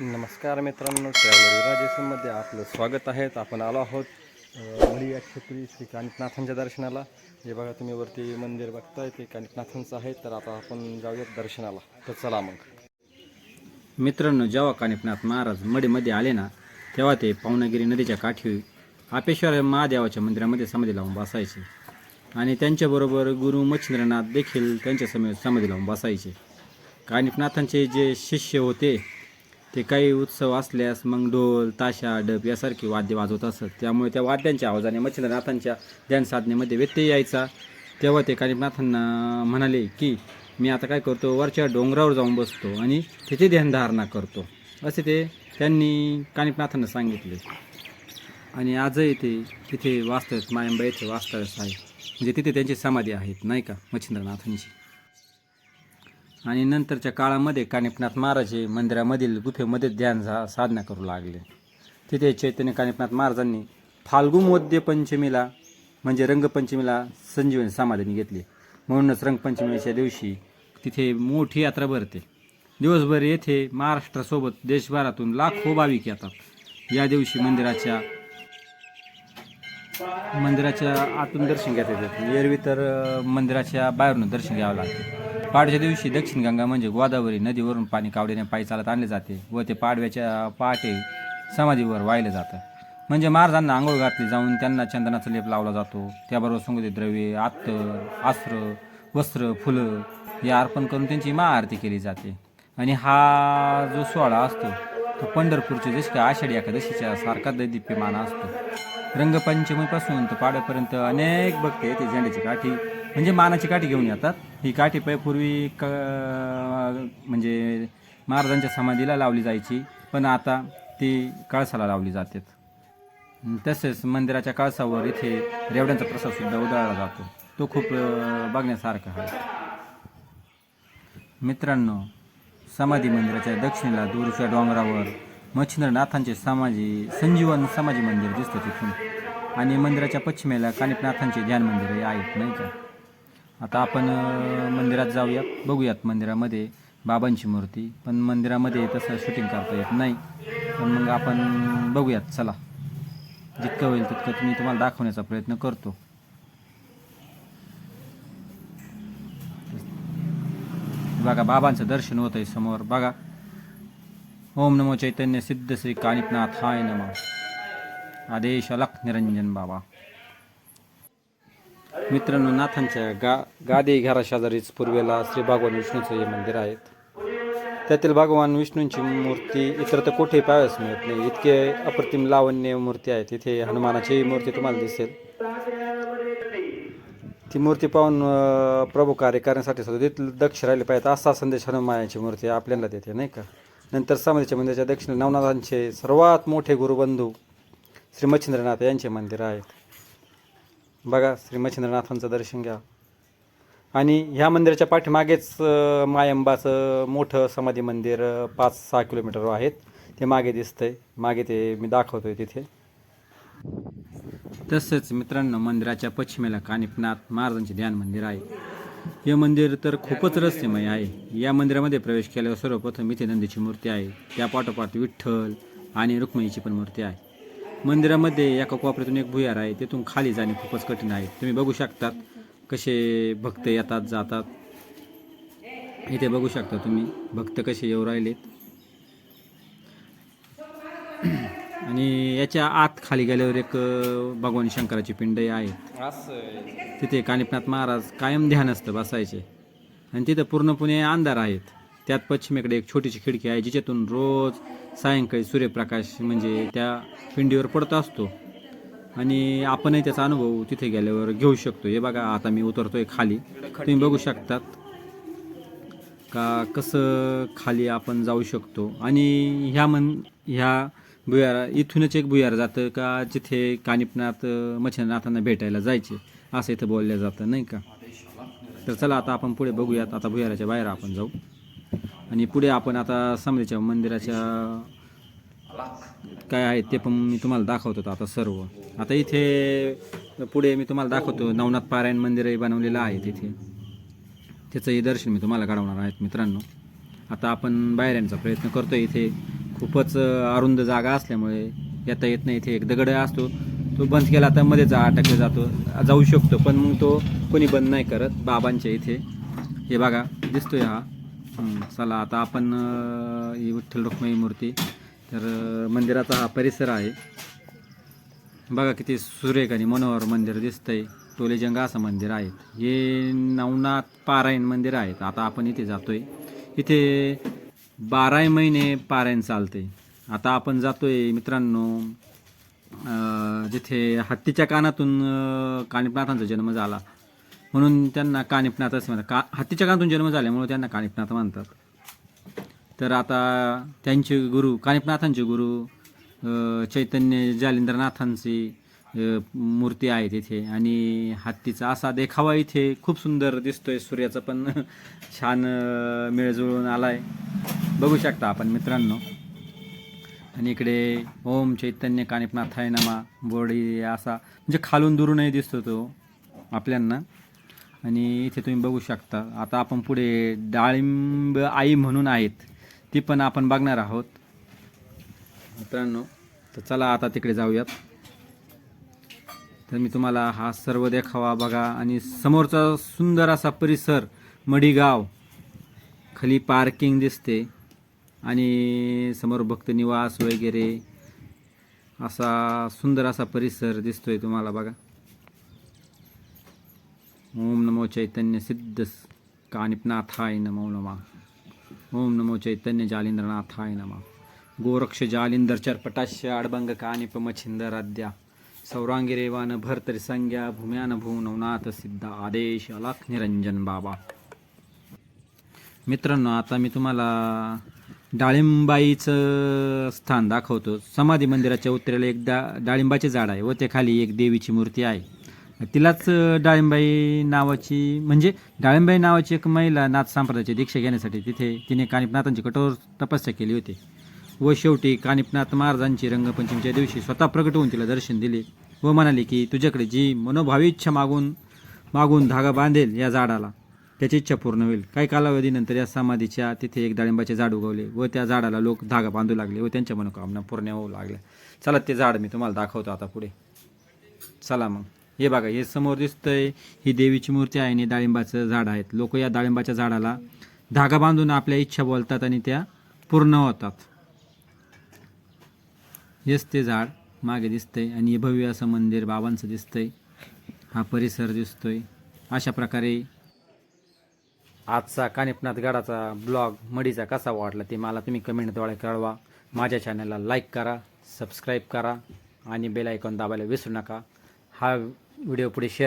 नमस्कार मित्रांनो ट्रॅव्हलर विराजेसमध्ये आपलं स्वागत आहे. आपण आलो आहोत अं, मढी छत्री श्री कानिकनाथांच्या दर्शनाला. हे बघा तुम्ही वरती मंदिर बघताय ते कानिकनाथांचं आहे. तर आता आपण जाऊयात दर्शनाला. तर चला मग. मित्रांनो जेव्हा कानिपनाथ महाराज मडीमध्ये आले ना तेव्हा ते पावनागिरी नदीच्या काठी आपेश्वर महादेवाच्या मंदिरामध्ये समाधी लावून बसायचे. आणि त्यांच्याबरोबर गुरु मच्छिंद्रनाथ देखील त्यांच्या समे समाधी लावून बसायचे. कानिफनाथांचे जे शिष्य होते ते काही उत्सव असल्यास मग ढोल ताशा डब यासारखी वाद्य वाजवत असत. त्यामुळे त्या वाद्यांच्या आवाजाने मच्छिंद्रनाथांच्या ध्यान साधनेमध्ये व्यत्यय यायचा. तेव्हा ते कानिफनाथांना म्हणाले की मी आता काय करतो? वरच्या डोंगरावर जाऊन बसतो आणि तिथे ध्यानधारणा करतो. असे ते त्यांनी कानिफनाथांना सांगितले. आणि आजही ते तिथे वास्तव्यात मायंबा येथे वास्तव्यास आहे. म्हणजे तिथे त्यांची समाधी आहेत नाही का मच्छिंद्रनाथांची? आणि नंतरच्या काळामध्ये कानिपनाथ महाराज हे मंदिरामधील गुफेमध्ये ध्यान झा साधना करू लागले. तिथे चैतन्य कानिपनाथ महाराजांनी फाल्गुमोद्य पंचमीला म्हणजे रंगपंचमीला संजीवनी समाधीने घेतली. म्हणूनच रंगपंचमीच्या दिवशी तिथे मोठी यात्रा भरते. दिवसभर येथे महाराष्ट्रासोबत देशभरातून लाखो भाविक येतात. या दिवशी मंदिराच्या मंदिराच्या आतून दर्शन घेता येतात. म्हणजे एरवी तर मंदिराच्या बाहेरून दर्शन घ्यावं लागतं. पाडव्याच्या दिवशी दक्षिण गंगा म्हणजे गोदावरी नदीवरून पाणी कावडीने पायी चालत आणले जाते व ते पाडव्याच्या पहाटे समाधीवर वाहिलं जातं. म्हणजे महाराजांना आंघोळ घातली जाऊन त्यांना चंदनाचा लेप लावला जातो. त्याबरोबर सुगंधी द्रव्ये आत्तर आस्त्र वस्त्र फुलं हे अर्पण करून त्यांची महाआरती केली जाते. आणि हा जो सोहळा असतो तो पंढरपूरच्या जशी काय आषाढी एकादशीच्या सारखा दैदिप्यमान असतो. रंगपंचमीपासून तर पाड्यापर्यंत अनेक भक्त येते झेंड्याची काठी. म्हणजे मानाची काठी घेऊन येतात. ही काठी पै पूर्वी क म्हणजे महाराजांच्या समाधीला लावली जायची. पण आता ती कळसाला लावली जाते. तसेच मंदिराच्या कळसावर इथे रेवड्यांचा प्रसाद सुद्धा उधळला जातो. तो खूप बघण्यासारखा आहे. मित्रांनो समाधी मंदिराच्या दक्षिणेला दूरच्या डोंगरावर मच्छिंद्रनाथांचे समाजी संजीवन समाजी मंदिर दिसतं तिथून. आणि मंदिराच्या पश्चिमेला कानिपनाथांचे ध्यान मंदिर आहेत नाही का? आता आपण मंदिरात जाऊयात बघूयात मंदिरामध्ये बाबांची मूर्ती. पण मंदिरामध्ये तसं शूटिंग करता येत नाही. पण मग आपण बघूयात चला. जितकं होईल तितकं मी तुम्हाला दाखवण्याचा प्रयत्न करतो. बघा बाबांचं दर्शन होत आहे समोर. बघा. ओम नमो चैतन्य सिद्ध श्री कानिपनाथ हाय नम। आदेश अलख निरंजन बाबा। मित्रांनो नाथांच्या गा गादे घराशेजारीच पूर्वेला श्री भगवान विष्णूचं हे मंदिर आहेत. त्यातील भगवान विष्णूंची मूर्ती इतर तर कुठेही पाहायला मिळत नाही. इतके अप्रतिम लावण्य मूर्ती आहेत. तिथे हनुमानाची मूर्ती तुम्हाला दिसेल. ती मूर्ती पाहून प्रभू कार्य करण्यासाठी सुद्धा तिथलं दक्ष राहिले पाहिजे असा संदेश हनुमानाची मूर्ती आपल्याला देते नाही का? नंतर समाधीच्या मंदिराच्या दक्षिण नवनाथांचे सर्वात मोठे गुरुबंधू श्री मच्छिंद्रनाथ यांचे मंदिर आहेत. बघा श्री मच्छिंद्रनाथांचं दर्शन घ्या. आणि ह्या मंदिराच्या पाठीमागेच मायंबाचं मोठं समाधी मंदिर पाच सहा किलोमीटर आहेत. ते मागे दिसतंय. मागे ते मी दाखवतोय तिथे. तसंच मित्रांनो मंदिराच्या पश्चिमेला कानिपनाथ महाराजांचे ध्यान मंदिर आहे. हे मंदिर तर खूपच रहस्यमय आहे. या मंदिरामध्ये प्रवेश केल्यावर सर्वप्रथम इथे नंदीची मूर्ती आहे. त्या पाठोपाठ विठ्ठल आणि रुक्मिणीची पण मूर्ती आहे. मंदिरामध्ये एका कोपऱ्यातून एक भुयार आहे. तिथून खाली जाणे खूपच कठीण आहे. तुम्ही बघू शकतात कसे भक्त येतात जातात. इथे बघू शकता तुम्ही. भक्त कसे येऊ राहिलेत. आणि याच्या आत खाली गेल्यावर एक भगवान शंकराची पिंडही आहे. असं तिथे कानिपनाथ महाराज कायम ध्यानस्थ बसायचे. आणि तिथं पूर्णपणे अंधार आहेत. त्यात पश्चिमेकडे एक छोटीशी खिडकी आहे जिच्यातून रोज सायंकाळी सूर्यप्रकाश म्हणजे त्या पिंडीवर पडत असतो. आणि आपणही त्याचा अनुभव तिथे गेल्यावर घेऊ शकतो. हे बघा आता मी उतरतोय खाली. तुम्ही बघू शकतात का कसं खाली आपण जाऊ शकतो. आणि ह्या मन ह्या भुयारा इथूनच एक भुयार जातं का जिथे कानिपनाथ अं, भेटायला जायचे असं इथं बोललं जातं नाही का? तर चला आता आपण पुढे बघूयात आता भुयाराच्या बाहेर आपण जाऊ. आणि पुढे आपण आता समजेच्या मंदिराच्या काय आहे ते पण मी तुम्हाला दाखवतो आता सर्व. आता इथे पुढे मी तुम्हाला दाखवतो नवनाथ पारायण मंदिरही बनवलेलं आहे तिथे. त्याचंही दर्शन मी तुम्हाला घडवणार आहेत मित्रांनो. आता आपण बाहेर येण्याचा प्रयत्न करतो इथे. खूपच अरुंद जागा असल्यामुळे येता येत नाही. इथे एक दगड असतो. तो बंद केला तर मध्येच अटकला जातो. जाऊ शकतो पण मग तो कोणी बंद नाही करत. बाबांच्या इथे. हे बघा दिसतोय हा. चला आता आपण ही विठ्ठल रुक्माई मूर्ती तर मंदिराचा हा परिसर आहे. बघा किती सुरेख आणि मनोहर मंदिर दिसतंय. टोलेजंग असं मंदिर आहे. हे नवनाथ पारायण मंदिर आहेत आता आपण इथे जातोय. इथे बाराही महिने पारायण चालते आता आपण जातोय मित्रांनो जिथे हत्तीच्या कानातून काणिपनाथांचा कानिपनाथांचा जन्म झाला. म्हणून त्यांना कानिपनाथ असे म्हणतात. का हत्तीच्या कानातून जन्म झाल्यामुळे त्यांना कानिपनाथ म्हणतात. तर आता त्यांचे गुरु कानिपनाथांचे गुरु चैतन्य जालिंद्रनाथांची मूर्ती आहे तिथे आणि हत्तीचा असा देखावा इथे खूप सुंदर दिसतोय. सूर्याचा पण छान मिळजुळून आला आहे बघू शकता आपण मित्रांनो. आणि इकडे ओम चैतन्य कानिपनाथाय नमा बोर्डी असा म्हणजे खालून दुरूनही दिसतो तो आपल्यांना. आणि इथे तुम्ही बघू शकता आता आपण पुढे डाळिंब आई म्हणून आहेत ती पण आपण बघणार आहोत. मित्रांनो तर चला आता तिकडे जाऊयात. तर मी तुम्हाला हा सर्व देखावा बघा. आणि समोरचा सुंदर असा परिसर मडीगाव. खाली पार्किंग दिसते. आणि समोर भक्त निवास वगैरे असा सुंदर असा परिसर दिसतोय तुम्हाला बघा. ओम नमो चैतन्य सिद्ध कानिपनाथाय नमो नमा. ओम नमो चैतन्य जालिंद्रनाथाय नमा. गोरक्ष जालिंदर चरपटाश्य आडबंग कानिप मछिंदर अद्या सौरांगी रेवान भरतरी संज्ञा भूम्यान भू नवनाथ सिद्ध आदेश अलाख निरंजन बाबा. मित्रांनो आता मी तुम्हाला डाळिंबाईचं स्थान दाखवतो. समाधी मंदिराच्या उत्तरेला एक डा डाळिंबाचे झाड आहे व त्या खाली एक देवीची मूर्ती आहे. तिलाच डाळिंबाई नावाची म्हणजे डाळिंबाई नावाची एक महिला नाथ संप्रदायाची दीक्षा घेण्यासाठी तिथे तिने कानिपनाथांची कठोर तपस्या केली होती व शेवटी कानिपनाथ महाराजांची रंगपंचमीच्या दिवशी स्वतः प्रकट होऊन तिला दर्शन दिले व म्हणाले की तुझ्याकडे जी मनोभावी इच्छा मागून मागून धागा बांधेल या झाडाला त्याची इच्छा पूर्ण होईल. काही कालावधीनंतर या समाधीच्या तिथे एक डाळिंबाचे झाड उगवले व त्या झाडाला लोक धागा बांधू लागले व त्यांच्या मनोकामना पूर्ण होऊ लागल्या. चला ते झाड मी तुम्हाला दाखवतो आता पुढे. चला मग. हे बघा हे समोर दिसतंय. ही देवीची मूर्ती आहे आणि डाळिंबाचं झाड आहेत. लोक या डाळिंबाच्या झाडाला धागा बांधून आपल्या इच्छा बोलतात आणि त्या पूर्ण होतात. हेच ते झाड मागे दिसतंय आणि हे भव्य असं मंदिर बाबांचं दिसतंय. हा परिसर दिसतोय. अशा प्रकारे आजचा कानिपनाथ गडाचा ब्लॉग मडीचा कसा वाटला ते मला तुम्ही कमेंटद्वारे कळवा. माझ्या चॅनलला लाईक करा सबस्क्राईब करा आणि बेल आयकॉन दाबायला विसरू नका. हा व्हिडिओ पुढे शेअर